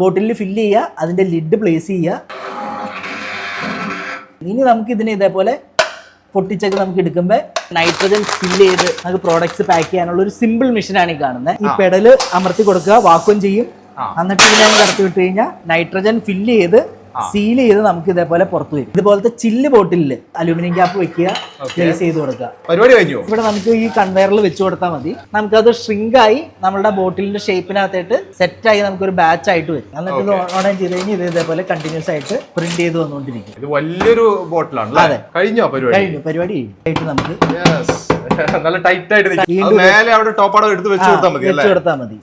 ബോട്ടിലിൽ fill ചെയ്യുക അതിന്റെ lid place ചെയ്യുക. ഇനി നമുക്ക് ഇതിനെ ഇതേപോലെ പൊട്ടിച്ചൊക്കെ നമുക്ക് എടുക്കുമ്പോൾ നൈട്രജൻ ഫില്ല് ചെയ്ത് നമുക്ക് പ്രോഡക്ട്സ് പാക്ക് ചെയ്യാനുള്ള ഒരു സിമ്പിൾ മെഷീനാണ് ഈ കാണുന്നത് ഈ പെഡൽ അമർത്തി കൊടുക്കുക വാക്വം ചെയ്യും. എന്നിട്ട് ഇതിനെ കടത്തി വിട്ട് കഴിഞ്ഞാൽ നൈട്രജൻ ഫില്ല് ചെയ്ത് സീൽ ചെയ്ത് നമുക്ക് ഇതേപോലെ പുറത്തു വരും. ഇതുപോലത്തെ ചില്ല് ബോട്ടിലിൽ അലൂമിനിയം ക്യാപ്പ് വെക്കുക പ്ലേസ് ചെയ്ത് കൊടുക്കുക. പരിപാടി കഴിഞ്ഞു? ഇവിടെ നമുക്ക് ഈ കൺവെയറിൽ വെച്ച് കൊടുത്താൽ മതി. നമുക്കത് ഷ്രിങ്ക് ആയി നമ്മുടെ ബോട്ടിലിന്റെ ഷേപ്പിനകത്തായിട്ട് സെറ്റ് ആയി നമുക്ക് ഒരു ബാച്ച് ആയിട്ട് വരും. എന്നിട്ട് ഇത് ഓൺ ചെയ്ത് കഴിഞ്ഞാൽ ഇത് ഇതേപോലെ കണ്ടിന്യൂസ് ആയിട്ട് പ്രിന്റ് ചെയ്ത് വന്നുകൊണ്ടിരിക്കും. ഇത് വലിയൊരു ബോട്ടിലാണ് അതെ. കഴിഞ്ഞോ പരിപാടി? കഴിഞ്ഞു. പരിപാടി ആയിട്ട് നമുക്ക്. നല്ല ടൈറ്റ് ആയിട്ട് മേലെ അവിടെ ടോപ്പാടം എടുത്ത് വെച്ച് കൊടുത്താൽ മതി വെച്ച് കൊടുത്താൽ മതി.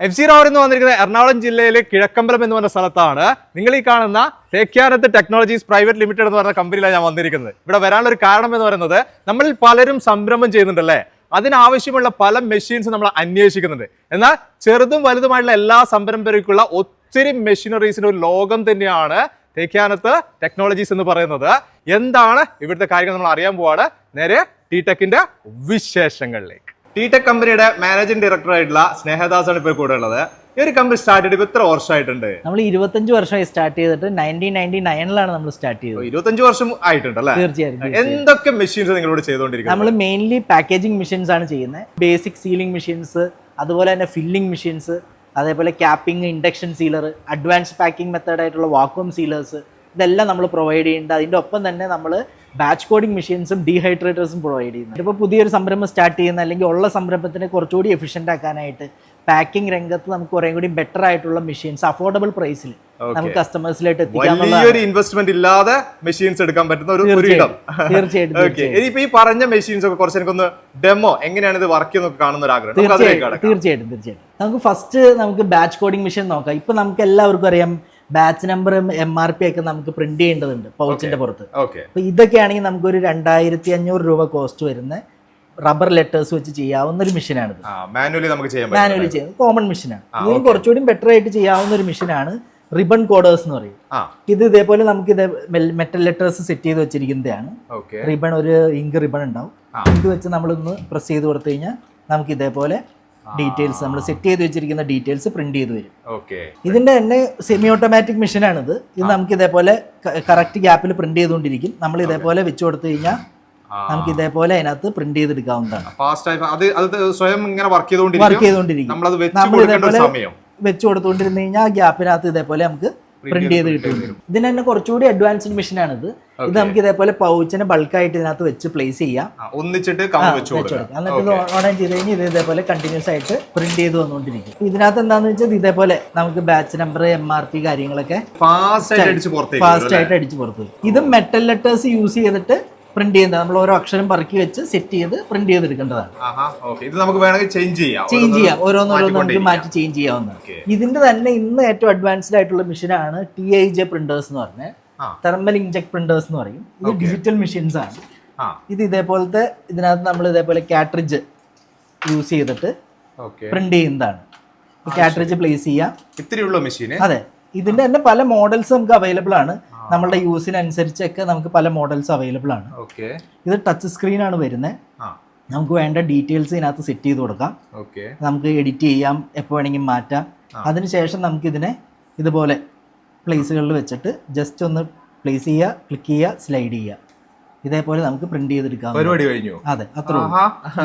എഫ് സി റോവർ എന്ന് വന്നിരിക്കുന്നത് എറണാകുളം ജില്ലയിലെ കിഴക്കമ്പലം എന്ന് പറഞ്ഞ സ്ഥലത്താണ് നിങ്ങൾ ഈ കാണുന്ന തേക്കാനത്ത് ടെക്നോളജീസ് പ്രൈവറ്റ് ലിമിറ്റഡ് എന്ന് പറഞ്ഞ കമ്പനിയിലാണ് ഞാൻ വന്നിരിക്കുന്നത്. ഇവിടെ വരാനുള്ള ഒരു കാരണം എന്ന് പറയുന്നത് നമ്മളിൽ പലരും സംരംഭം ചെയ്യുന്നുണ്ടല്ലേ? അതിനാവശ്യമുള്ള പല മെഷീൻസ് നമ്മൾ അന്വേഷിക്കുന്നുണ്ട്. എന്നാൽ ചെറുതും വലുതുമായിട്ടുള്ള എല്ലാ സംരംഭകർക്കുള്ള ഒത്തിരി മെഷീനറീസിന്റെ ഒരു ലോകം തന്നെയാണ് തേക്കാനത്ത് ടെക്നോളജീസ് എന്ന് പറയുന്നത്. എന്താണ് ഇവിടുത്തെ കാര്യങ്ങൾ നമ്മൾ അറിയാൻ പോവാണ്. നേരെ ടി ടെക്കിന്റെ വിശേഷങ്ങളിലേക്ക്. ടി ടെക് കമ്പനിയുടെ മാനേജിംഗ് ഡയറക്ടർ ആയിട്ടുള്ള സ്നേഹദാസ് ആണ് ഇപ്പോൾ കൂടെ ഉള്ളത്. ഈ ഒരു കമ്പനി സ്റ്റാർട്ട് ചെയ്തിട്ട് ഇത്ര വർഷമായിട്ടുണ്ട് നമ്മൾ ഇരുപത്തഞ്ച് വർഷമായി സ്റ്റാർട്ട് ചെയ്തിട്ട് നയന്റീൻ നയന്റി നയനിലാണ് നമ്മൾ സ്റ്റാർട്ട് ചെയ്തത്. ഇരുപത്തഞ്ച് വർഷം ആയിട്ടുണ്ട് അല്ലേ? തീർച്ചയായും എന്തൊക്കെ മെഷീൻസ് നിങ്ങളോട് ചെയ്തുകൊണ്ടിരിക്കുന്നത്? നമ്മൾ മെയിൻലി പാക്കേജിംഗ് മെഷീൻസ് ആണ് ചെയ്യുന്നത്. ബേസിക് സീലിംഗ് മെഷീൻസ് അതുപോലെ തന്നെ ഫില്ലിംഗ് മെഷീൻസ് അതേപോലെ capping induction sealer advance packing method ആയിട്ടുള്ള വാക്വം സീലേഴ്സ് ഇതെല്ലാം നമ്മൾ പ്രൊവൈഡ് ചെയ്യുന്നുണ്ട്. അതിന്റെ ഒപ്പം തന്നെ നമ്മൾ ബാച്ച് കോഡിംഗ് മെഷീൻസും ഡീഹൈഡ്രേറ്റേഴ്സും പ്രൊവൈഡ് ചെയ്യുന്നുണ്ട് ഇപ്പോൾ പുതിയൊരു സംരംഭം സ്റ്റാർട്ട് ചെയ്യുന്ന അല്ലെങ്കിൽ ഉള്ള സംരംഭത്തിനെ കുറച്ചുകൂടി എഫിഷ്യന്റ് ആക്കാനായിട്ട് പാക്കിംഗ് രംഗത്ത് നമുക്ക് കുറേ കൂടി ബെറ്റർ ആയിട്ടുള്ള മെഷീൻസ് അഫോർഡബിൾ പ്രൈസിൽ നമുക്ക് കസ്റ്റമേഴ്സിലായിട്ട് വലിയൊരു ഇൻവെസ്റ്റ്മെന്റ് ഇല്ലാതെ മെഷീൻസ് എടുക്കാൻ പറ്റുന്ന ഒരു ഇടം. തീർച്ചയായിട്ടും ഇനിയിപ്പോ ഈ പറഞ്ഞ മെഷീൻസ് ഒക്കെ കുറച്ച് എനിക്കൊന്ന് ഡെമോ എങ്ങനെയാണ് ഇത് വർക്ക് ചെയ്യുന്നൊക്കെ കാണുന്ന ഒരു ആഗ്രഹം. തീർച്ചയായിട്ടും തീർച്ചയായിട്ടും തീർച്ചയായിട്ടും. നമുക്ക് ഫസ്റ്റ് നമുക്ക് ബാച്ച് കോഡിംഗ് മെഷീൻ നോക്കാം. ഇപ്പൊ നമുക്ക് എല്ലാവർക്കും അറിയാം batch number M R P ഒക്കെ നമുക്ക് പ്രിന്റ് ചെയ്യേണ്ടതുണ്ട് പൗച്ചിന്റെ പുറത്ത്. അപ്പൊ ഇതൊക്കെ ആണെങ്കിൽ നമുക്കൊരു രണ്ടായിരത്തി അഞ്ഞൂറ് രൂപ കോസ്റ്റ് വരുന്ന റബ്ബർ ലെറ്റേഴ്സ് വെച്ച് ചെയ്യാവുന്ന ഒരു മെഷീനാണിത് ആ മാനുവലി നമുക്ക് പറ്റും മാനുവലി ചെയ്യുന്നത് കോമൺ മെഷീനാണ് ഇതിന് കുറച്ചുകൂടി ബെറ്റർ ആയിട്ട് ചെയ്യാവുന്ന ഒരു മെഷീനാണ് റിബൺ കോഡേഴ്സ് എന്ന് പറയും. ഇത് ഇതേപോലെ നമുക്ക് ഇത് മെറ്റൽ ലെറ്റേഴ്സ് സെറ്റ് ചെയ്ത് വെച്ചിരിക്കുന്നതാണ്. റിബൺ ഒരു ഇങ്ക് റിബൺ ഉണ്ടാവും. ഇത് വെച്ച് നമ്മളൊന്ന് പ്രസ് ചെയ്ത് കൊടുത്തു കഴിഞ്ഞാൽ നമുക്ക് ഇതേപോലെ ഡീറ്റെയിൽസ് നമ്മൾ സെറ്റ് ചെയ്ത് വെച്ചിരിക്കുന്ന ഡീറ്റെയിൽസ് പ്രിന്റ് ചെയ്ത് വരും. ഓക്കെ. ഇതിന്റെ തന്നെ സെമി ഓട്ടോമാറ്റിക് മെഷീനാണിത് ഇത് നമുക്ക് ഇതേപോലെ കറക്റ്റ് ഗ്യാപ്പിൽ പ്രിന്റ് ചെയ്തുകൊണ്ടിരിക്കും. നമ്മൾ ഇതേപോലെ വെച്ച് കൊടുത്തു കഴിഞ്ഞാൽ. നമുക്ക് ഇതേപോലെ അതിനകത്ത് പ്രിന്റ് ചെയ്തെടുക്കാവുന്നതാണ്. ഫാസ്റ്റ് ആയി അത് അത് സ്വയം ഇങ്ങനെ വർക്ക് വർക്ക് ചെയ്തുകൊണ്ടിരിക്കും. നമ്മൾ ഇതേപോലെ വെച്ച് കൊടുത്തുകൊണ്ടിരുന്ന് കഴിഞ്ഞാൽ ആ ഗ്യാപ്പിനകത്ത് ഇതേപോലെ നമുക്ക് പ്രിന്റ് ചെയ്ത് കിട്ടും. ഇതിന് തന്നെ കുറച്ചുകൂടി അഡ്വാൻസ്ഡ് മെഷീൻ ആണ് ഇത് ഇത് നമുക്ക് ഇതേപോലെ പൗച്ചിനെ ബൾക്കായിട്ട് ഇതിനകത്ത് വെച്ച് പ്ലേസ് ചെയ്യാം. ഒന്നിച്ചിട്ട് എന്നിട്ട് ഇത് ഓൺ ചെയ്ത് കഴിഞ്ഞാൽ ഇത് ഇതേപോലെ കണ്ടിന്യൂസ് ആയിട്ട് പ്രിന്റ് ചെയ്ത് വന്നുകൊണ്ടിരിക്കും. ഇതിനകത്ത് എന്താണെന്ന് വെച്ചാൽ ഇതേപോലെ നമുക്ക് batch number M R P കാര്യങ്ങളൊക്കെ ഫാസ്റ്റ് ആയിട്ട് അടിച്ച് പുറത്തേക്ക് ഫാസ്റ്റ് ആയിട്ട് അടിച്ച് പുറത്ത് ഇത് മെറ്റൽ ലെറ്റേഴ്സ് യൂസ് ചെയ്തിട്ട് പ്രിന്റ് ചെയ്യുന്നത്. നമ്മൾ ഓരോ അക്ഷരം പറക്കി വെച്ച് സെറ്റ് ചെയ്ത് പ്രിന്റ് ചെയ്തെടുക്കേണ്ടതാണ്. ഇത് നമുക്ക് വേണമെങ്കിൽ ചേഞ്ച് ചെയ്യാം. ചേഞ്ച് ചെയ്യാം. ഓരോന്നോരോന്ന് നമുക്ക് മാറ്റി ചേഞ്ച് ചെയ്യാവുന്നതാണ്. Okay. ഇതിന്റെ തന്നെ ഇന്ന് ഏറ്റവും അഡ്വാൻസ്ഡ് ആയിട്ടുള്ള മെഷീനാണ് ടി ഐ ജെ പ്രിന്റേഴ്സ് എന്ന് പറഞ്ഞ. തെർമൽ ഇഞ്ചക്ട് പ്രിന്റേഴ്സ് എന്ന് പറയും. ഇത് ഡിജിറ്റൽ മെഷീൻസ് ആണ്. ഇത് ഇതേപോലത്തെ ഇതിനകത്ത് നമ്മൾ ഇതേപോലെ കാട്രിഡ്ജ് യൂസ് ചെയ്തിട്ട് പ്രിന്റ് ചെയ്യുന്നതാണ്. കാട്രിഡ്ജ് പ്ലേസ് ചെയ്യാം. അതെ. ഇതിന്റെ തന്നെ പല മോഡൽസ് നമുക്ക് അവൈലബിൾ ആണ്. നമ്മളുടെ യൂസിനനുസരിച്ചൊക്കെ നമുക്ക് പല മോഡൽസ് അവൈലബിൾ ആണ്. ഓക്കെ. ഇത് ടച്ച് സ്ക്രീൻ ആണ് വരുന്നത് നമുക്ക് വേണ്ട ഡീറ്റെയിൽസ് ഇതിനകത്ത് സെറ്റ് ചെയ്ത് കൊടുക്കാം. ഓക്കെ. നമുക്ക് എഡിറ്റ് ചെയ്യാം എപ്പോൾ വേണമെങ്കിൽ മാറ്റാം. അതിനുശേഷം നമുക്കിതിനെ ഇതുപോലെ പ്ലേസുകളിൽ വെച്ചിട്ട് ജസ്റ്റ് ഒന്ന് പ്ലേസ് ചെയ്യുക ക്ലിക്ക് ചെയ്യുക സ്ലൈഡ് ചെയ്യുക. ഇതേപോലെ നമുക്ക് പ്രിന്റ് ചെയ്തെടുക്കാം. പരിപാടി കഴിഞ്ഞു. അതെ അത്ര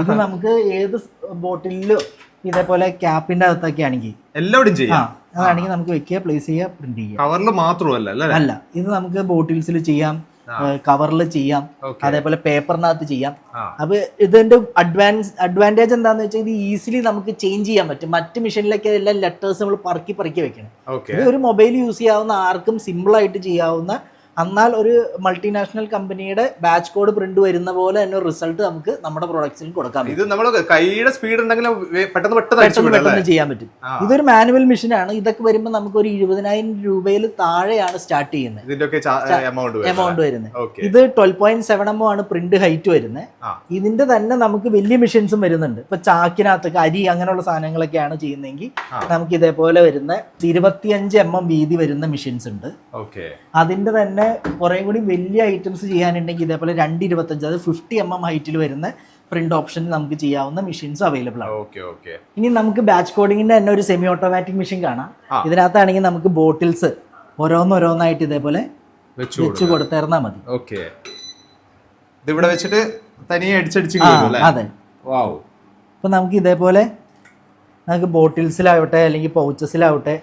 ഇത് നമുക്ക് ഏത് ബോട്ടിലോ ഇതേപോലെ ക്യാപ്പിന്റെ അകത്തൊക്കെ ആണെങ്കിൽ എല്ലാവരും ചെയ്യാം. അതാണെങ്കിൽ നമുക്ക് വെക്കുക പ്ലേസ് ചെയ്യുക പ്രിന്റ് ചെയ്യുക കവറിൽ മാത്രമല്ല അല്ല? ഇത് നമുക്ക് ബോട്ടിൽസിൽ ചെയ്യാം കവറിൽ ചെയ്യാം അതേപോലെ പേപ്പറിനകത്ത് ചെയ്യാം. അപ്പൊ ഇതിന്റെ അഡ്വാൻസ് അഡ്വാന്റേജ് എന്താന്ന് വെച്ചാൽ ഇത് ഈസിലി നമുക്ക് ചേഞ്ച് ചെയ്യാൻ പറ്റും. മറ്റ് മെഷീനിലൊക്കെ എല്ലാം ലെറ്റേഴ്സ് നമ്മൾ പറക്കി പറക്കി വെക്കണം. ഇത് ഒരു മൊബൈൽ യൂസ് ചെയ്യാവുന്ന ആർക്കും സിമ്പിൾ ആയിട്ട് ചെയ്യാവുന്ന എന്നാൽ ഒരു മൾട്ടിനാഷണൽ കമ്പനിയുടെ ബാച്ച് കോഡ് പ്രിന്റ് വരുന്ന പോലെ തന്നെ റിസൾട്ട് നമുക്ക് നമ്മുടെ പ്രൊഡക്ട്സിൽ കൊടുക്കാം ഇത് നമ്മൾ കൈയുടെ സ്പീഡ് ഉണ്ടെങ്കിൽ പെട്ടെന്ന് പെട്ടെന്ന് പെട്ടെന്ന് ചെയ്യാൻ പറ്റും. ഇതൊരു മാനുവൽ മെഷീനാണ് ഇതൊക്കെ വരുമ്പോൾ നമുക്ക് ഒരു ഇരുപതിനായിരം രൂപയിൽ താഴെയാണ് സ്റ്റാർട്ട് ചെയ്യുന്നത്. എമൗണ്ട് വരുന്നത്. ഇത് ട്വൽവ് പോയിന്റ് സെവൻ എം ആണ് പ്രിന്റ് ഹൈറ്റ് വരുന്നത്. ഇതിന്റെ തന്നെ നമുക്ക് വലിയ മെഷീൻസും വരുന്നുണ്ട്. ഇപ്പൊ ചാക്കിനകത്തൊക്കെ അരി അങ്ങനെയുള്ള സാധനങ്ങളൊക്കെയാണ് ചെയ്യുന്നതെങ്കിൽ നമുക്ക് ഇതേപോലെ വരുന്ന ഇരുപത്തിയഞ്ച് എം എം വീതി വരുന്ന മെഷീൻസ് ഉണ്ട്. ഓക്കെ. അതിന്റെ തന്നെ കുറെ കൂടി വലിയ ഐറ്റംസ് ചെയ്യാനുണ്ടെങ്കിൽ ഇതേപോലെ രണ്ട് ഇരുപത്തഞ്ച് അത് ഫിഫ്റ്റി എം എം ഹൈറ്റിൽ വരുന്ന പ്രിന്റ് ഓപ്ഷൻ നമുക്ക് ചെയ്യാവുന്ന മെഷീൻസ് അവൈലബിൾ ആണ്. ഓക്കെ ഓക്കെ ഇനി നമുക്ക് ബാച്ച് കോഡിങ്ങിന്റെ തന്നെ ഒരു സെമി ഓട്ടോമാറ്റിക് മെഷീൻ കാണാം. ഇതിനകത്താണെങ്കിൽ നമുക്ക് ബോട്ടിൽസ് ഓരോന്നോരോന്നായിട്ട് ഇതേപോലെ വെച്ചു കൊടുത്തേർന്നാ മതി. ഓക്കെ ഇത് ഇവിടെ വെച്ചിട്ട് തനിയെ അടിച്ചടിച്ച് അതെ. വാവ് അപ്പൊ നമുക്ക് ഇതേപോലെ നമുക്ക് ബോട്ടിൽസിലാവട്ടെ അല്ലെങ്കിൽ പൗച്ചസിലാവട്ടെ.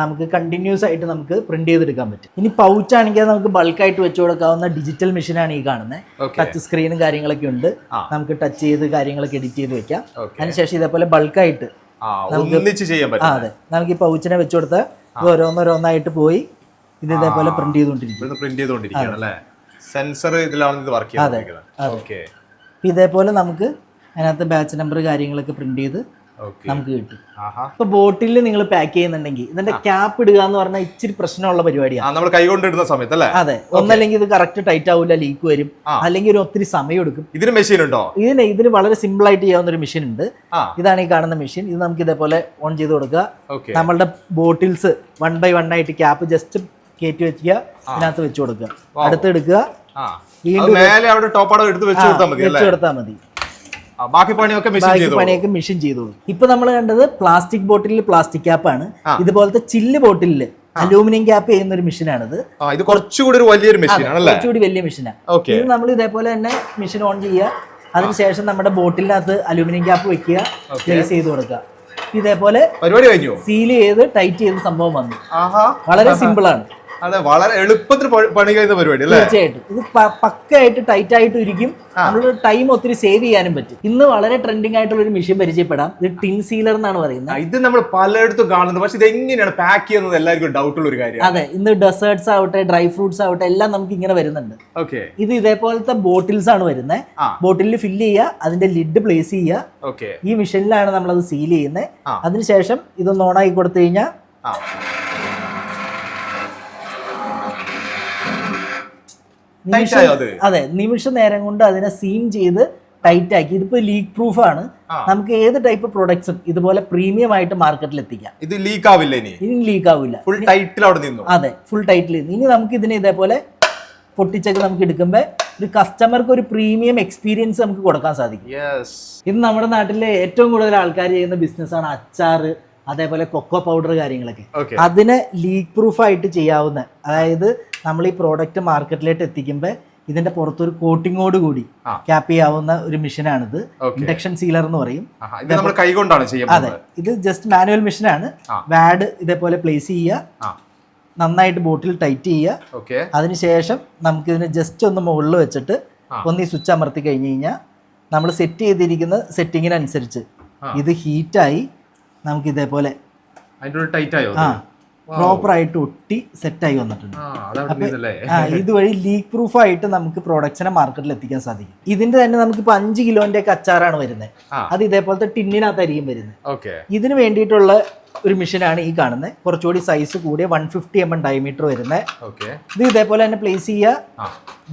നമുക്ക് കണ്ടിന്യൂസ് ആയിട്ട് നമുക്ക് പ്രിന്റ് ചെയ്തെടുക്കാൻ പറ്റും. ഇനി പൗച്ച് ആണെങ്കിൽ നമുക്ക് ബൾക്കായിട്ട് വെച്ച് കൊടുക്കാവുന്ന ഡിജിറ്റൽ മെഷീനാണ് ഈ കാണുന്നത് ടച്ച് സ്ക്രീനും കാര്യങ്ങളൊക്കെ ഉണ്ട്. നമുക്ക് ടച്ച് ചെയ്ത് കാര്യങ്ങളൊക്കെ എഡിറ്റ് ചെയ്ത് വെക്കാം. അതിനുശേഷം ഇതേപോലെ ബൾക്കായിട്ട് നമുക്ക് ചെയ്യാൻ പറ്റും. അതെ. നമുക്ക് ഈ പൗച്ചിനെ വെച്ച് കൊടുത്താൽ ഇത് ഓരോന്നോരോന്നായിട്ട് പോയി ഇത് ഇതേപോലെ പ്രിന്റ് ചെയ്തുകൊണ്ടിരിക്കും. പ്രിന്റ് ചെയ്തുകൊണ്ടിരിക്കുകയാണ് അല്ലേ? സെൻസർ ഇതിലാണ് ഇത് വർക്ക് ചെയ്യുന്നത് ഇതേപോലെ നമുക്ക് അതിനകത്ത് ബാച്ച് നമ്പർ കാര്യങ്ങളൊക്കെ പ്രിന്റ് ചെയ്ത് നമുക്ക് കിട്ടും. ഇപ്പൊ ബോട്ടിൽ നിങ്ങൾ പാക്ക് ചെയ്യുന്നുണ്ടെങ്കിൽ ഇതിന്റെ ക്യാപ്പ് ഇടുക എന്ന് പറഞ്ഞാൽ ഇച്ചിരി പ്രശ്നമുള്ള പരിപാടിയാണ് നമ്മൾ കൈ കൊണ്ട് ഇടുന്ന സമയത്ത് അല്ലേ? അതെ. ഒന്നല്ലെങ്കിൽ ഇത് കറക്റ്റ് ടൈറ്റ് ആവില്ല ലീക്ക് വരും. അല്ലെങ്കിൽ ഒരു ഒത്തിരി സമയം എടുക്കും. ഇതിന് മെഷീൻ ഉണ്ടോ? ഇതിന് ഇതിന് വളരെ സിമ്പിൾ ആയിട്ട് ചെയ്യാവുന്ന ഒരു മെഷീൻ ഉണ്ട്. ഇതാണ് ഈ കാണുന്ന മെഷീൻ ഇത് നമുക്ക് ഇതേപോലെ ഓൺ ചെയ്ത് കൊടുക്കുക. നമ്മളുടെ ബോട്ടിൽസ് വൺ ബൈ വൺ ആയിട്ട് ക്യാപ്പ് ജസ്റ്റ് കയറ്റി വെക്കുക. ഇതിനകത്ത് വെച്ച് കൊടുക്കുക. അടുത്തെടുക്കുക വീണ്ടും മേലെ അവിടെ ടോപ്പാടോ എടുത്ത് വെച്ച് കൊടുത്താൽ മതി അല്ലേ? വെച്ച് കൊടുത്താൽ മതി. ബാക്കി പണിയൊക്കെ മെഷീൻ പണിയൊക്കെ ചെയ്തോളൂ. ഇപ്പൊ നമ്മൾ കണ്ടത് പ്ലാസ്റ്റിക് ബോട്ടിലിൽ പ്ലാസ്റ്റിക് ക്യാപ്പ് ആണ്. ഇതുപോലത്തെ ചില്ല് ബോട്ടിലിൽ അലൂമിനിയം ക്യാപ്പ് ചെയ്യുന്ന ഒരു മെഷീനാണിത് ഇത് കുറച്ചുകൂടി ഒരു വലിയൊരു മെഷീൻ ആണല്ലേ? കുറച്ചുകൂടി വലിയ മെഷീനാണ് ഇത് നമ്മൾ ഇതേപോലെ തന്നെ മെഷീൻ ഓൺ ചെയ്യുക. അതിനുശേഷം നമ്മുടെ ബോട്ടിലിനകത്ത് അലൂമിനിയം ക്യാപ്പ് വെക്കുക. പ്ലേസ് ചെയ്ത് കൊടുക്കുക. ഇതേപോലെ പരിപാടി കഴിഞ്ഞു? സീൽ ചെയ്ത് ടൈറ്റ് ചെയ്ത സംഭവം വന്നു. വളരെ സിമ്പിൾ ആണ്. അതെ വളരെ എളുപ്പത്തിൽ പണി കഴിയുന്ന പരിപാടി അല്ലേ? തീർച്ചയായിട്ടും. ഇത് പക്കയായിട്ട് ടൈറ്റ് ആയിട്ട് ഇരിക്കും നമ്മളൊരു ടൈം ഒത്തിരി സേവ് ചെയ്യാനും പറ്റും. ഇന്ന് വളരെ ട്രെൻഡിങ് ആയിട്ടുള്ള ഒരു മെഷീൻ പരിചയപ്പെടാം. ഇത് ടിൻ സീലർ എന്നാണ് പറയുന്നത്. ഇത് നമ്മൾ പലയിടത്തും കാണുന്നത് പക്ഷെ ഇത് എങ്ങനെയാണ് പാക്ക് ചെയ്യുന്നത് എല്ലാവർക്കും ഡൗട്ട് ഉള്ള ഒരു കാര്യം അതെ ഇന്ന് ഡെസേർട്സ് ആവട്ടെ ഡ്രൈ ഫ്രൂട്ട്സ് ആവട്ടെ എല്ലാം നമുക്ക് ഇങ്ങനെ വരുന്നുണ്ട്. ഓക്കെ ഇത് ഇതേപോലത്തെ ബോട്ടിൽസ് ആണ് വരുന്നത്. ബോട്ടിലിൽ ഫില്ല് ചെയ്യുക അതിന്റെ ലിഡ് പ്ലേസ് ചെയ്യുക. ഓക്കെ ഈ നമ്മൾ അത് സീൽ ചെയ്യുന്നത്. അതിനുശേഷം ഇതൊന്ന് ഓണാക്കി കൊടുത്തു കഴിഞ്ഞാൽ Tight അതെ? നിമിഷ നേരം കൊണ്ട് അതിനെ സീം ചെയ്ത് ടൈറ്റ് ആക്കി. ഇതിപ്പോ ലീക്ക് പ്രൂഫ് ആണ്. നമുക്ക് ഏത് ടൈപ്പ് പ്രൊഡക്ട്സും ഇതുപോലെ പ്രീമിയം ആയിട്ട് മാർക്കറ്റിൽ എത്തിക്കാം. ഇത് ലീക്ക് ആവില്ല ഇനി? ഇനി ലീക്ക് ആവില്ല. ഫുൾ ടൈറ്റിൽ അവിടെ നിന്നു. അതെ ഫുൾ ടൈറ്റിൽ ഇനി നമുക്ക് ഇതിനെ ഇതേപോലെ പൊട്ടിച്ചൊക്കെ നമുക്ക് എടുക്കുമ്പോൾ ഒരു കസ്റ്റമർക്ക് ഒരു പ്രീമിയം എക്സ്പീരിയൻസ് നമുക്ക് കൊടുക്കാൻ സാധിക്കും. ഇത് നമ്മുടെ നാട്ടിലെ ഏറ്റവും കൂടുതൽ ആൾക്കാർ ചെയ്യുന്ന ബിസിനസ് ആണ് അച്ചാറ്. അതേപോലെ കൊക്കോ പൗഡർ കാര്യങ്ങളൊക്കെ. അതിനെ ലീക്ക് പ്രൂഫ് ആയിട്ട് ചെയ്യാവുന്ന അതായത് നമ്മൾ ഈ പ്രോഡക്റ്റ് മാർക്കറ്റിലേക്ക് എത്തിക്കുമ്പോൾ ഇതിന്റെ പുറത്തൊരു കോട്ടിങ്ങോട് കൂടി. ക്യാപ്പ് ചെയ്യാവുന്ന ഒരു മെഷീനാണിത് ഇത് ഇൻഡക്ഷൻ സീലർ എന്ന് പറയും. ഇത് നമ്മൾ കൈ കൊണ്ടാണ് അതെ ഇത് ജസ്റ്റ് മാനുവൽ മെഷീനാണ് ആണ്. വാഡ് ഇതേപോലെ പ്ലേസ് ചെയ്യുക. നന്നായിട്ട് ബോട്ടിൽ ടൈറ്റ് ചെയ്യുക. അതിനുശേഷം നമുക്ക് നമുക്കിതിനെ ജസ്റ്റ് ഒന്ന് മുകളിൽ വെച്ചിട്ട്. ഒന്ന് ഈ സ്വിച്ച് അമർത്തി കഴിഞ്ഞ് കഴിഞ്ഞാൽ നമ്മൾ സെറ്റ് ചെയ്തിരിക്കുന്ന സെറ്റിങ്ങിനനുസരിച്ച്. ഇത് ഹീറ്റായി നമുക്ക് ഇതേപോലെ ആ? പ്രോപ്പർ ആയിട്ട് ഒട്ടി സെറ്റ് ആയി വന്നിട്ടുണ്ട് ഇതുവഴി ലീക്ക് പ്രൂഫ് ആയിട്ട് നമുക്ക് പ്രൊഡക്ഷനെ മാർക്കറ്റിൽ എത്തിക്കാൻ സാധിക്കും. ഇതിന്റെ തന്നെ നമുക്ക് ഇപ്പൊ അഞ്ച് കിലോന്റെ ഒക്കെ അച്ചാറാണ് വരുന്നത്. അത് ഇതേപോലത്തെ ടിന്നിനകത്തായിരിക്കും വരുന്നത്. ഓക്കെ ഇതിന് വേണ്ടിയിട്ടുള്ള ഒരു മെഷീനാണ് ഈ കാണുന്നത്. കുറച്ചുകൂടി സൈസ് കൂടിയ one fifty M M diameter വരുന്നത്. ഓക്കെ ഇത് ഇതേപോലെ തന്നെ പ്ലേസ് ചെയ്യുക.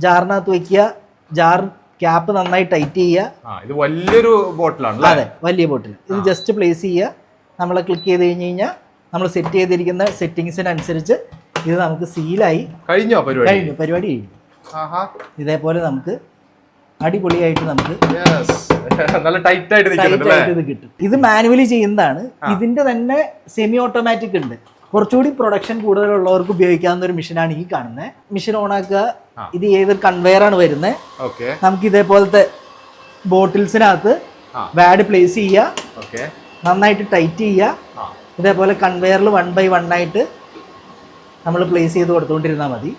ജാറിനകത്ത് വെക്കുക. ജാർ ക്യാപ്പ് നന്നായി ടൈറ്റ് ചെയ്യുക. ഇത് വലിയൊരു ബോട്ടിലാണ് അതെ വലിയ ബോട്ടിൽ ഇത് ജസ്റ്റ് പ്ലേസ് ചെയ്യുക. നമ്മൾ ക്ലിക്ക് ചെയ്ത് കഴിഞ്ഞ് കഴിഞ്ഞാൽ നമ്മൾ സെറ്റ് ചെയ്തിരിക്കുന്ന സെറ്റിങ്സിനനുസരിച്ച് ഇത് നമുക്ക് സീലായി കഴിഞ്ഞോ പരിപാടി? കഴിഞ്ഞു. പരിപാടി കഴിഞ്ഞു. ഇതേപോലെ നമുക്ക് അടിപൊളിയായിട്ട് നമുക്ക് നല്ല ടൈറ്റ് ആയിട്ട് ഇത് കിട്ടും. ഇത് മാനുവലി ചെയ്യുന്നതാണ്. ഇതിന്റെ തന്നെ സെമി ഓട്ടോമാറ്റിക് ഉണ്ട്. കുറച്ചുകൂടി പ്രൊഡക്ഷൻ കൂടുതലുള്ളവർക്ക് ഉപയോഗിക്കാവുന്ന ഒരു മെഷീനാണ് ഈ കാണുന്നത് മെഷീൻ ഓൺ ആക്കുക. ഇത് ഏതൊരു കൺവെയർ ആണ് വരുന്നത് ഓക്കെ നമുക്ക് ഇതേപോലത്തെ ബോട്ടിൽസിനകത്ത് വാഡ് പ്ലേസ് ചെയ്യുക. ഓക്കെ നന്നായിട്ട് ടൈറ്റ് ചെയ്യുക. ഇതേപോലെ കൺവെയറിൽ വൺ ബൈ വൺ ആയിട്ട് നമ്മൾ പ്ലേസ് ചെയ്ത് കൊടുത്തുകൊണ്ടിരുന്നാൽ മതി.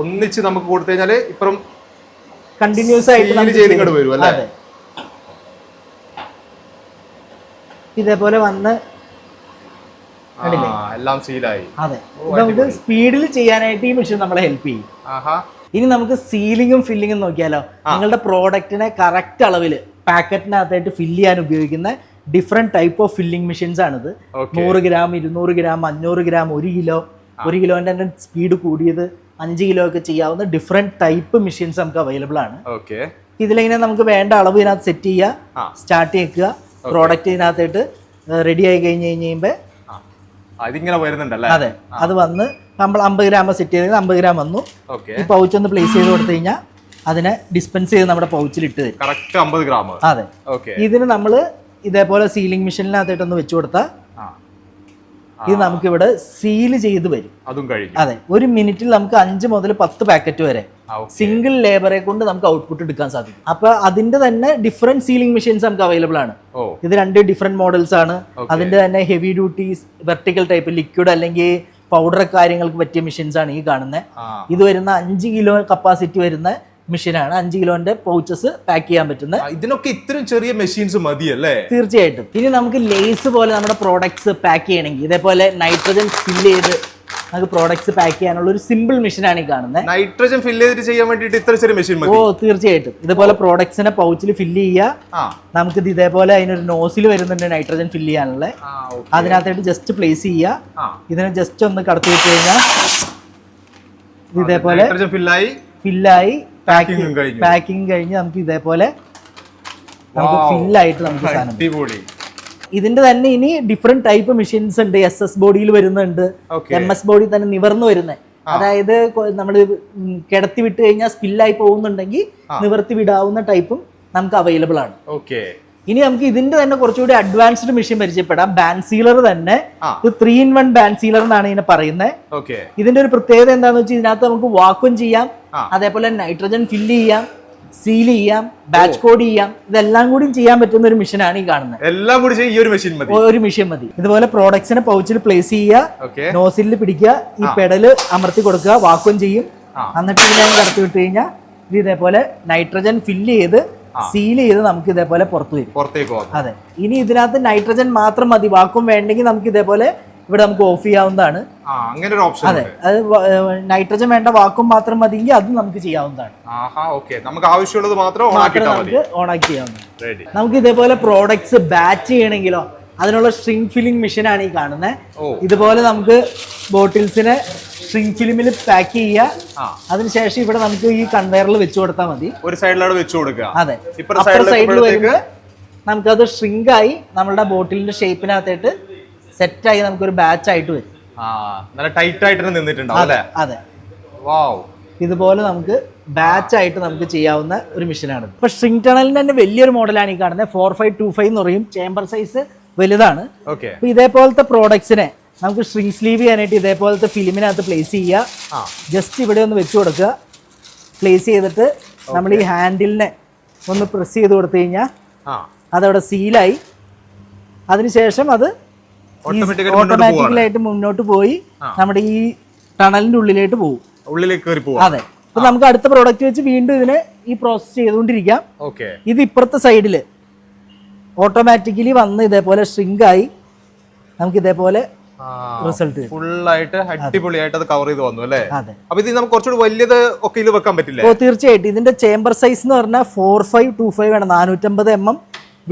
ഒന്നിച്ച് നമുക്ക് കൊടുത്തു കഴിഞ്ഞാൽ ഇപ്പുറം കണ്ടിന്യൂസ് ആയിട്ട്? അതെ. ഇതേപോലെ വന്ന് എല്ലാം സീലായി അതെ. നമുക്ക് സ്പീഡിൽ ചെയ്യാനായിട്ട് ഈ മെഷീൻ നമ്മളെ ഹെൽപ്പ് ചെയ്യും. ഇനി നമുക്ക് സീലിങ്ങും ഫില്ലിങ്ങും നോക്കിയാലോ? നിങ്ങളുടെ പ്രോഡക്റ്റിനെ കറക്റ്റ് അളവിൽ പാക്കറ്റിനകത്തായിട്ട് ഫില്ല് ചെയ്യാൻ ഉപയോഗിക്കുന്ന different type of filling machines ആണിത്. നൂറ് ഗ്രാം ഇരുന്നൂറ് ഗ്രാം അഞ്ഞൂറ് ഗ്രാം ഒരു കിലോ. ഒരു കിലോന്റെ തന്നെ സ്പീഡ് കൂടിയത് അഞ്ച് കിലോ ഒക്കെ ചെയ്യാവുന്ന ഡിഫറെന്റ് ടൈപ്പ് മെഷീൻസ് നമുക്ക് അവൈലബിൾ ആണ്. ഓക്കെ ഇതിലിങ്ങനെ നമുക്ക് വേണ്ട അളവ് ഇതിനകത്ത് സെറ്റ്. ചെയ്യുക സ്റ്റാർട്ട് ചെയ്യുക പ്രോഡക്റ്റ് ഇതിനകത്തായിട്ട് റെഡി ആയി കഴിഞ്ഞ് കഴിഞ്ഞ് കഴിയുമ്പോൾ വരുന്നുണ്ടല്ലേ? അതെ. അത് വന്ന് നമ്മൾ അമ്പത് ഗ്രാം സെറ്റ് ചെയ്ത് അമ്പത് ഗ്രാം വന്നു. ഈ പൗച്ച് ഒന്ന് പ്ലേസ് ചെയ്ത് കൊടുത്തു കഴിഞ്ഞാൽ അതിനെ ഡിസ്പെൻസ് ചെയ്ത് നമ്മുടെ പൗച്ചിൽ ഇട്ട് തരും. കറക്റ്റ് അമ്പത് ഗ്രാം അതെ. ഓക്കെ ഇതിന് നമ്മൾ ഇതേപോലെ സീലിംഗ് മെഷീനിനകത്തായിട്ടൊന്ന് വെച്ചു കൊടുത്താൽ ഇത് നമുക്കിവിടെ സീൽ ചെയ്ത് വരും. അതും കഴിഞ്ഞു അതെ. ഒരു മിനിറ്റിൽ നമുക്ക് അഞ്ച് മുതൽ പത്ത് പാക്കറ്റ് വരെ സിംഗിൾ ലേബറെ കൊണ്ട് നമുക്ക് ഔട്ട്പുട്ട് എടുക്കാൻ സാധിക്കും. അപ്പൊ അതിന്റെ തന്നെ ഡിഫറെന്റ് സീലിംഗ് മെഷീൻസ് നമുക്ക് അവൈലബിൾ ആണ്. ഇത് രണ്ട് ഡിഫറെന്റ് മോഡൽസ് ആണ്. അതിന്റെ തന്നെ heavy duty vertical type liquid അല്ലെങ്കിൽ പൗഡർ കാര്യങ്ങൾക്ക് പറ്റിയ മെഷീൻസ് ആണ് ഈ കാണുന്നത് ഇത് വരുന്ന അഞ്ച് കിലോ കപ്പാസിറ്റി വരുന്ന മെഷീനാണ്. അഞ്ച് കിലോന്റെ പൗച്ചസ് പാക്ക് ചെയ്യാൻ പറ്റുന്ന ഇതിനൊക്കെ ഇത്രയും ചെറിയ മെഷീൻസ് മതിയല്ലേ? തീർച്ചയായിട്ടും. ഇനി നമുക്ക് ലേസ് പോലെ നമ്മുടെ പ്രോഡക്ട്സ് പാക്ക് ചെയ്യണമെങ്കിൽ ഇതേപോലെ നൈട്രജൻ ഫിൽ ചെയ്ത് നമുക്ക് പ്രോഡക്ട്സ് പാക്ക് ചെയ്യാനുള്ള ഒരു സിമ്പിൾ മെഷീനാണ് ഈ കാണുന്നത് നൈട്രജൻ ഫിൽ ചെയ്തിട്ട് ചെയ്യാൻ വേണ്ടിയിട്ട് ഇത്ര ചെറിയ മെഷീൻ ഓ തീർച്ചയായിട്ടും. ഇതുപോലെ പ്രോഡക്ട്സിനെ പൗച്ചിൽ ഫില്ല് ചെയ്യുക. നമുക്കിത് ഇതേപോലെ അതിനൊരു നോസിൽ വരുന്നുണ്ട് നൈട്രജൻ ഫില്ല് ചെയ്യാനുള്ള. അതിനകത്തായിട്ട് ജസ്റ്റ് പ്ലേസ് ചെയ്യുക. ഇതിനെ ജസ്റ്റ് ഒന്ന് കടത്തി വെച്ച് കഴിഞ്ഞാൽ ഇത് ഇതേപോലെ ഫില്ലായി ഫില്ലായി പാക്കിംഗ് കഴിഞ്ഞു. പാക്കിംഗ് കഴിഞ്ഞ് നമുക്ക് ഇതേപോലെ നമുക്ക് ഫിൽ ഫില്ലായിട്ട് നമുക്ക് സാധനം അടിപൊളി. ഇതിന്റെ തന്നെ ഇനി ഡിഫറെന്റ് ടൈപ്പ് മെഷീൻസ് ഉണ്ട്. എസ് എസ് ബോഡിയിൽ വരുന്നുണ്ട്. എം എസ് ബോഡി തന്നെ നിവർന്നു വരുന്നത് അതായത് നമ്മൾ കിടത്തി വിട്ട് കഴിഞ്ഞാൽ സ്പില്ലായി പോകുന്നുണ്ടെങ്കിൽ നിവർത്തി വിടാവുന്ന ടൈപ്പും നമുക്ക് അവൈലബിൾ ആണ്. ഓക്കെ ഇനി നമുക്ക് ഇതിന്റെ തന്നെ കുറച്ചുകൂടി അഡ്വാൻസ്ഡ് മെഷീൻ പരിചയപ്പെടാം. ബാൻസീലർ സീലർ തന്നെ. ഇത് three in one band sealer sealer എന്നാണ് ഇതിനെ പറയുന്നത് ഓക്കെ ഇതിന്റെ ഒരു പ്രത്യേകത എന്താന്ന് വെച്ചാൽ ഇതിനകത്ത് നമുക്ക് വാക്വം ചെയ്യാം. അതേപോലെ നൈട്രജൻ ഫില്ല് ചെയ്യാം സീൽ ചെയ്യാം ബാച്ച് കോഡ് ചെയ്യാം. ഇതെല്ലാം കൂടി ചെയ്യാൻ പറ്റുന്ന ഒരു മെഷീനാണ് ഈ കാണുന്നത് എല്ലാം കൂടി ഈ ഒരു മെഷീൻ മതി. ഒരു മെഷീൻ മതി. ഇതുപോലെ പ്രോഡക്ട്സിനെ പൗച്ചിൽ പ്ലേസ് ചെയ്യുക നോസിലിൽ പിടിക്കുക ഈ പെഡൽ അമർത്തി കൊടുക്കുക വാക്വം ചെയ്യും. എന്നിട്ട് ഇതിനെ കടത്തി വിട്ട് കഴിഞ്ഞാൽ ഇത് ഇതേപോലെ നൈട്രജൻ ഫില്ല് ചെയ്ത് സീൽ ചെയ്ത് നമുക്ക് ഇതേപോലെ പുറത്തു വരും. പുറത്തേക്ക് അതെ. ഇനി ഇതിനകത്ത് നൈട്രജൻ മാത്രം മതി. വാക്കും വേണ്ടെങ്കിൽ നമുക്ക് ഇതേപോലെ ഇവിടെ നമുക്ക് ഓഫ് ചെയ്യാവുന്നതാണ്. അങ്ങനെ ഒരു ഓപ്ഷൻ അതെ. അത് നൈട്രജൻ വേണ്ട വാക്കും മാത്രം മതിയെങ്കിൽ അത് നമുക്ക് ചെയ്യാവുന്നതാണ്. നമുക്ക് ആവശ്യമുള്ളത് മാത്രം ഓൺ നമുക്ക് ഓൺ ആക്കി ചെയ്യാവുന്നതാണ്. നമുക്ക് ഇതേപോലെ പ്രോഡക്ട്സ് ബാച്ച് ചെയ്യണമെങ്കിലോ അതിനുള്ള സ്ട്രിങ് ഫില്ലിംഗ് മെഷീനാണ് ഈ കാണുന്നത് ഇതുപോലെ നമുക്ക് ബോട്ടിൽസിനെ സ്ട്രിങ് ഫിലിമിൽ പാക്ക് ചെയ്യുക. അതിനുശേഷം ഇവിടെ നമുക്ക് ഈ കൺവെയറിൽ വെച്ച് കൊടുത്താൽ മതി. ഒരു സൈഡിലാണ് വെച്ച് കൊടുക്കുക. അതെ. സൈഡിൽ വരുമ്പോൾ നമുക്കത് സ്ട്രിങ് ആയി നമ്മളുടെ ബോട്ടിലിന്റെ ഷേപ്പിനകത്തായിട്ട് സെറ്റായി നമുക്കൊരു ബാച്ച് ആയിട്ട് വരും. നല്ല ടൈറ്റ് ആയിട്ട് നിന്നിട്ടുണ്ടോ നിന്നിട്ടുണ്ടാവും അല്ലേ? അതെ. വാവ് ഇതുപോലെ നമുക്ക് ബാച്ച് ആയിട്ട് നമുക്ക് ചെയ്യാവുന്ന ഒരു മെഷീനാണ് ഇപ്പൊ സ്ട്രിങ് ടണലിന്റെ തന്നെ വലിയൊരു മോഡലാണ് ഈ കാണുന്നത് ഫോർ ഫൈവ് ടു ഫൈവ് എന്ന് പറയും. ചേംബർ സൈസ് വലുതാണ്. അപ്പൊ ഇതേപോലത്തെ പ്രോഡക്ട്സിനെ നമുക്ക് സ്ട്രിങ് സ്ലീവ് ചെയ്യാനായിട്ട് ഇതേപോലത്തെ ഫിലിമിനകത്ത് പ്ലേസ് ചെയ്യുക. ജസ്റ്റ് ഇവിടെ ഒന്ന് വെച്ച് കൊടുക്കുക. പ്ലേസ് ചെയ്തിട്ട് നമ്മൾ ഈ ഹാൻഡിലിനെ ഒന്ന് പ്രസ് ചെയ്ത് കൊടുത്തു കഴിഞ്ഞാൽ അതവിടെ സീലായി അതിനുശേഷം അത് ഓട്ടോമാറ്റിക്കലായിട്ട് മുന്നോട്ട് പോയി നമ്മുടെ ഈ ടണലിന്റെ ഉള്ളിലേക്ക് പോകും. ഉള്ളിലേക്ക് കയറി പോവാ. അതെ. അപ്പൊ നമുക്ക് അടുത്ത പ്രോഡക്റ്റ് വെച്ച് വീണ്ടും ഇതിനെ ഈ പ്രോസസ് ചെയ്തുകൊണ്ടിരിക്കാം. ഇത് ഇപ്പുറത്തെ സൈഡിൽ ഓട്ടോമാറ്റിക്കലി വന്ന് ഇതേപോലെ ഷ്രിങ്ക് ആയി നമുക്ക് ഇതേപോലെ റിസൾട്ട് ഫുൾ ഫുള്ളായിട്ട് അടിപൊളിയായിട്ട് അത് കവർ ചെയ്ത് വന്നു അല്ലേ? അപ്പൊ ഇത് നമുക്ക് കുറച്ചുകൂടി വലിയത് ഒക്കെ ഇത് വെക്കാൻ പറ്റില്ലേ? ഓ തീർച്ചയായിട്ടും. ഇതിന്റെ ചേംബർ സൈസ് എന്ന് പറഞ്ഞാൽ ഫോർ ഫൈവ് ടു ഫൈവ് ആണ്. നാനൂറ്റമ്പത് എം എം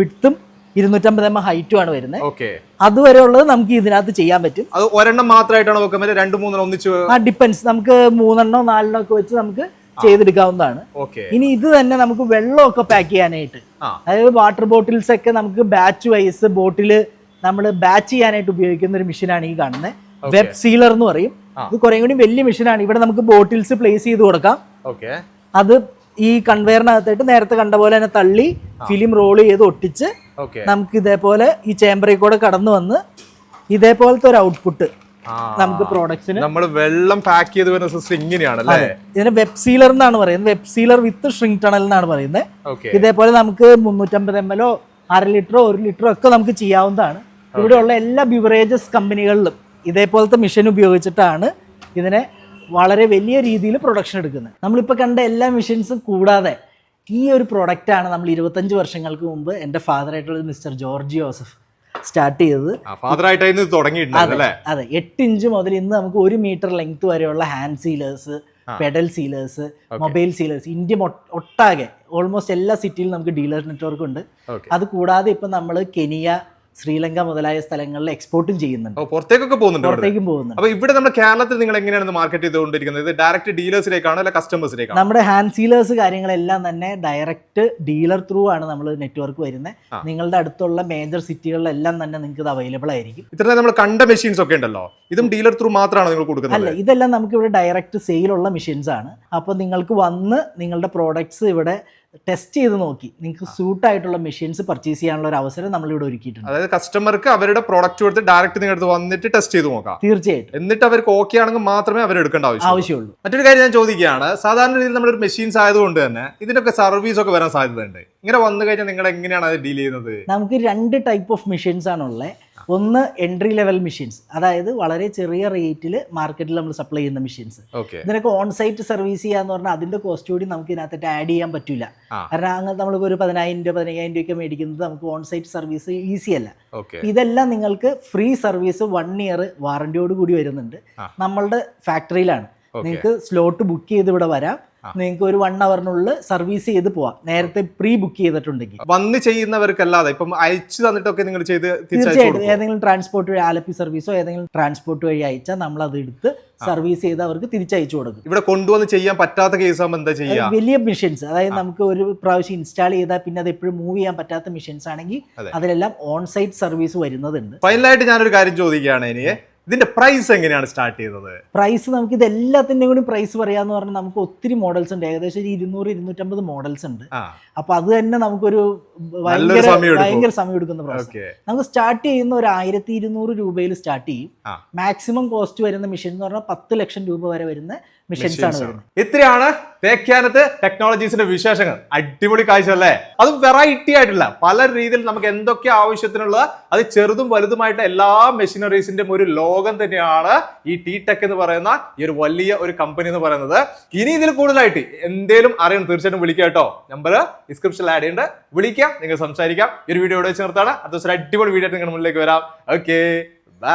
വിട്ടും ഇരുന്നൂറ്റമ്പത് എം എം ഹൈറ്റും ആണ് വരുന്നത്. ഓക്കെ. അതുവരെ ഉള്ളത് നമുക്ക് ഇതിനകത്ത് ചെയ്യാൻ പറ്റും. അത് ഒരെണ്ണം മാത്രമായിട്ടാണ് വെക്കാൻ പറ്റുക? രണ്ട് മൂന്നെണ്ണം ഒന്നിച്ച് ആ ഡിപ്പെൻസ് നമുക്ക് മൂന്നെണ്ണോ നാലെണ്ണോ ഒക്കെ വെച്ച് നമുക്ക് ചെയ്തെടുക്കാവുന്നതാണ്. ഇനി ഇത് തന്നെ നമുക്ക് വെള്ളമൊക്കെ പാക്ക് ചെയ്യാനായിട്ട്. അതായത് വാട്ടർ ബോട്ടിൽസ് ഒക്കെ നമുക്ക് ബാച്ച് വൈസ് ബോട്ടിൽ നമ്മൾ ബാച്ച് ചെയ്യാനായിട്ട് ഉപയോഗിക്കുന്ന ഒരു മെഷീനാണ് ഈ കാണുന്നത് വെബ് സീലർ എന്ന് പറയും. ഇത് കുറേ കൂടി വലിയ മെഷീനാണ് ഇവിടെ നമുക്ക് ബോട്ടിൽസ് പ്ലേസ് ചെയ്ത് കൊടുക്കാം. ഓക്കെ. അത് ഈ കൺവെയറിനകത്തായിട്ട് നേരത്തെ കണ്ട പോലെ തന്നെ തള്ളി ഫിലിം റോൾ ചെയ്ത് ഒട്ടിച്ച് നമുക്ക് ഇതേപോലെ ഈ ചേംബറിൽ കൂടെ കടന്നു വന്ന് ഇതേപോലത്തെ ഒരു ഔട്ട്പുട്ട് നമുക്ക് പ്രോഡക്ട്സിന് നമ്മൾ വെള്ളം പാക്ക് ചെയ്ത് വരുന്ന സിസ്റ്റം ഇങ്ങനെയാണ് അല്ലേ? ഇതിന് വെബ് സീലർ എന്നാണ് പറയുന്നത്. Web sealer with shrink tunnel എന്നാണ് പറയുന്നത്. ഇതേപോലെ നമുക്ക് മുന്നൂറ്റമ്പത് എം എല്ലോ അര ലിറ്ററോ ഒരു ലിറ്ററോ ഒക്കെ നമുക്ക് ചെയ്യാവുന്നതാണ്. ഇവിടെയുള്ള എല്ലാ ബിവറേജസ് കമ്പനികളിലും ഇതേപോലത്തെ മെഷീൻ ഉപയോഗിച്ചിട്ടാണ് ഇതിനെ വളരെ വലിയ രീതിയിൽ പ്രൊഡക്ഷൻ എടുക്കുന്നത്. നമ്മളിപ്പോൾ കണ്ട എല്ലാ മെഷീൻസും കൂടാതെ ഈ ഒരു പ്രൊഡക്റ്റാണ് നമ്മൾ ഇരുപത്തഞ്ച് വർഷങ്ങൾക്ക് മുമ്പ് എന്റെ ഫാദർ ഫാദറായിട്ടുള്ള മിസ്റ്റർ ജോർജ് ജോസഫ് സ്റ്റാർട്ട് ചെയ്തത്. അല്ലേ? അതെ. എട്ട് ഇഞ്ച് മുതൽ ഇന്ന് നമുക്ക് ഒരു മീറ്റർ ലെങ്ത് വരെയുള്ള hand sealers pedal sealers mobile sealers India ഒട്ടാകെ ഓൾമോസ്റ്റ് എല്ലാ സിറ്റിയിലും നമുക്ക് ഡീലർ നെറ്റ്വർക്ക് ഉണ്ട്. അത് കൂടാതെ ഇപ്പം നമ്മൾ കെനിയ ശ്രീലങ്ക മുതലായ സ്ഥലങ്ങളിൽ എക്സ്പോർട്ടും ചെയ്യുന്നുണ്ട്. പുറത്തേക്കൊക്കെ പോകുന്നുണ്ട് പുറത്തേക്കും പോകുന്നുണ്ട്. അപ്പൊ ഇവിടെ നമ്മുടെ കേരളത്തിൽ നിങ്ങൾ എങ്ങനെയാണ് മാർക്കറ്റ് ചെയ്തുകൊണ്ടിരിക്കുന്നത്? ഇത് ഡയറക്റ്റ് ഡീലേഴ്സിലേക്കാണോ അല്ല കസ്റ്റമേഴ്സിലേക്കാണോ നമ്മുടെ ഹാൻഡ് സീലേഴ്സ് കാര്യങ്ങളെല്ലാം തന്നെ ഡയറക്റ്റ് ഡീലർ ത്രൂ ആണ് നമ്മൾ നെറ്റ്വർക്ക് വരുന്നത്. നിങ്ങളുടെ അടുത്തുള്ള മേജർ സിറ്റികളിലെല്ലാം തന്നെ നിങ്ങൾക്ക് ഇത് അവൈലബിൾ ആയിരിക്കും. ഇത്ര നമ്മൾ കണ്ട മെഷീൻസ് ഒക്കെ ഉണ്ടല്ലോ. ഇതും ഡീലർ ത്രൂ മാത്രമാണ് നിങ്ങൾ കൊടുക്കുന്നത്? അല്ല ഇതെല്ലാം നമുക്ക് ഇവിടെ ഡയറക്റ്റ് സെയിലുള്ള മെഷീൻസ് ആണ്. അപ്പോൾ നിങ്ങൾക്ക് വന്ന് നിങ്ങളുടെ പ്രോഡക്ട്സ് ഇവിടെ ടെസ്റ്റ് ചെയ്ത് നോക്കി. നിങ്ങൾക്ക് സൂട്ട് ആയിട്ടുള്ള മെഷീൻസ് പർച്ചേസ് ചെയ്യാനുള്ള ഒരു അവസരം നമ്മൾ ഇവിടെ ഒരുക്കിയിട്ടുണ്ട്. അതായത് കസ്റ്റമർക്ക് അവരുടെ പ്രോഡക്റ്റ് കൊടുത്ത് ഡയറക്റ്റ് നിങ്ങളുടെ വന്നിട്ട് ടെസ്റ്റ് ചെയ്ത് നോക്കാം. തീർച്ചയായിട്ടും. എന്നിട്ട് അവർക്ക് ഓക്കെ ആണെങ്കിൽ മാത്രമേ അവർ എടുക്കേണ്ട ആവശ്യം ആവശ്യമുള്ളൂ. മറ്റൊരു കാര്യം ഞാൻ ചോദിക്കുകയാണ്. സാധാരണ രീതിയിൽ നമ്മുടെ മെഷീൻസ് ആയതുകൊണ്ട് തന്നെ ഇതിനൊക്കെ സർവീസ് ഒക്കെ വരാൻ സാധ്യതയുണ്ട്. ഇങ്ങനെ വന്നു കഴിഞ്ഞാൽ നിങ്ങൾ എങ്ങനെയാണ് അത് ഡീൽ ചെയ്യുന്നത്? നമുക്ക് രണ്ട് ടൈപ്പ് ഓഫ് മെഷീൻസ് ആണുള്ളത് ഒന്ന് എൻട്രി ലെവൽ മെഷീൻസ് അതായത് വളരെ ചെറിയ റേറ്റിൽ മാർക്കറ്റിൽ നമ്മൾ സപ്ലൈ ചെയ്യുന്ന മെഷീൻസ് ഇതിനൊക്കെ ഓൺ സൈറ്റ് സർവീസ് ചെയ്യാന്ന് പറഞ്ഞാൽ അതിന്റെ കോസ്റ്റ് കൂടി നമുക്ക് ഇതിനകത്തേക്ക് ആഡ് ചെയ്യാൻ പറ്റില്ല. കാരണം അങ്ങനെ നമ്മളിപ്പോൾ ഒരു പതിനായിരം രൂപ പതിനയ്യായിരം രൂപയ്ക്ക് മേടിക്കുന്നത് നമുക്ക് ഓൺ സൈറ്റ് സർവീസ് ഈസി അല്ല ഇതെല്ലാം നിങ്ങൾക്ക് ഫ്രീ സർവീസ് വൺ ഇയർ വാറണ്ടിയോട് കൂടി വരുന്നുണ്ട്. നമ്മളുടെ ഫാക്ടറിയിലാണ്. നിങ്ങൾക്ക് സ്ലോട്ട് ബുക്ക് ചെയ്ത് ഇവിടെ വരാം. നിങ്ങൾക്ക് ഒരു വൺ അവറിനുള്ളിൽ സർവീസ് ചെയ്ത് പോവാം. നേരത്തെ പ്രീ ബുക്ക് ചെയ്തിട്ടുണ്ടെങ്കിൽ. വന്ന് ചെയ്യുന്നവർക്കല്ലാതെ ഇപ്പം അയച്ചു തന്നിട്ടൊക്കെ നിങ്ങൾ ചെയ്ത് തീർച്ചയായിട്ടും. ഏതെങ്കിലും ട്രാൻസ്പോർട്ട് വഴി ആലപ്പി സർവീസോ ഏതെങ്കിലും ട്രാൻസ്പോർട്ട് വഴി അയച്ചാൽ നമ്മൾ അത് എടുത്ത് സർവീസ് ചെയ്ത് അവർക്ക് തിരിച്ചയച്ചു കൊടുക്കും. ഇവിടെ കൊണ്ടുവന്ന് ചെയ്യാൻ പറ്റാത്ത കേസ് എന്താ ചെയ്യുക വലിയ മെഷീൻസ് അതായത് നമുക്ക് ഒരു പ്രാവശ്യം ഇൻസ്റ്റാൾ ചെയ്താൽ പിന്നെ അത് എപ്പോഴും മൂവ് ചെയ്യാൻ പറ്റാത്ത മെഷീൻസ് ആണെങ്കിൽ അതെ. അതിലെല്ലാം ഓൺ സൈറ്റ് സർവീസ് വരുന്നതുണ്ട് ഫൈനലായിട്ട് ഞാനൊരു കാര്യം ചോദിക്കുകയാണ് ഇനി ഇതിന്റെ പ്രൈസ് എങ്ങനെയാണ് സ്റ്റാർട്ട് ചെയ്തത് പ്രൈസ് നമുക്ക് ഇത് എല്ലാത്തിന്റെ കൂടി പ്രൈസ് പറയാന്ന് പറഞ്ഞാൽ നമുക്ക് ഒത്തിരി മോഡൽസ് ഉണ്ട്. ഏകദേശം ഒരു ഇരുന്നൂറ് ഇരുന്നൂറ്റമ്പത് മോഡൽസ് ഉണ്ട്. അപ്പൊ അത് തന്നെ നമുക്കൊരു ഭയങ്കര. ഭയങ്കര സമയം എടുക്കുന്ന പ്രോസസ് നമുക്ക് സ്റ്റാർട്ട് ചെയ്യുന്ന ഒരു ആയിരത്തി ഇരുന്നൂറ് രൂപയിൽ സ്റ്റാർട്ട് ചെയ്യും. മാക്സിമം കോസ്റ്റ് വരുന്ന മെഷീൻ എന്ന് പറഞ്ഞാൽ പത്ത് ലക്ഷം രൂപ വരെ വരുന്ന മെഷീൻസ് ആണ് വരുന്നത്. ഇത്രയാണ് തേക്കാനത്ത് ടെക്നോളജീസിന്റെ വിശേഷങ്ങൾ. അടിപൊളി കാഴ്ച അല്ലേ അതും വെറൈറ്റി ആയിട്ടുള്ള പല രീതിയിൽ നമുക്ക് എന്തൊക്കെ ആവശ്യത്തിനുള്ള അത് ചെറുതും വലുതുമായിട്ട് എല്ലാ മെഷീനറീസിന്റെയും ഒരു ലോകം തന്നെയാണ് ഈ ടി ടെക് എന്ന് പറയുന്ന ഈ ഒരു വലിയ ഒരു കമ്പനി എന്ന് പറയുന്നത്. ഇനി ഇതിൽ കൂടുതലായിട്ട് എന്തേലും അറിയണം തീർച്ചയായിട്ടും വിളിക്കാം കേട്ടോ. നമ്പർ ഡിസ്ക്രിപ്ഷനിൽ ആഡ് ചെയ്യുന്നുണ്ട് വിളിക്കാം നിങ്ങൾ സംസാരിക്കാം. ഈ ഒരു വീഡിയോ ഇവിടെ വെച്ച് നിർത്താണ് അടുത്ത ദിവസം അടിപൊളി വീഡിയോ നിങ്ങളുടെ മുന്നിലേക്ക് വരാം. Okay bye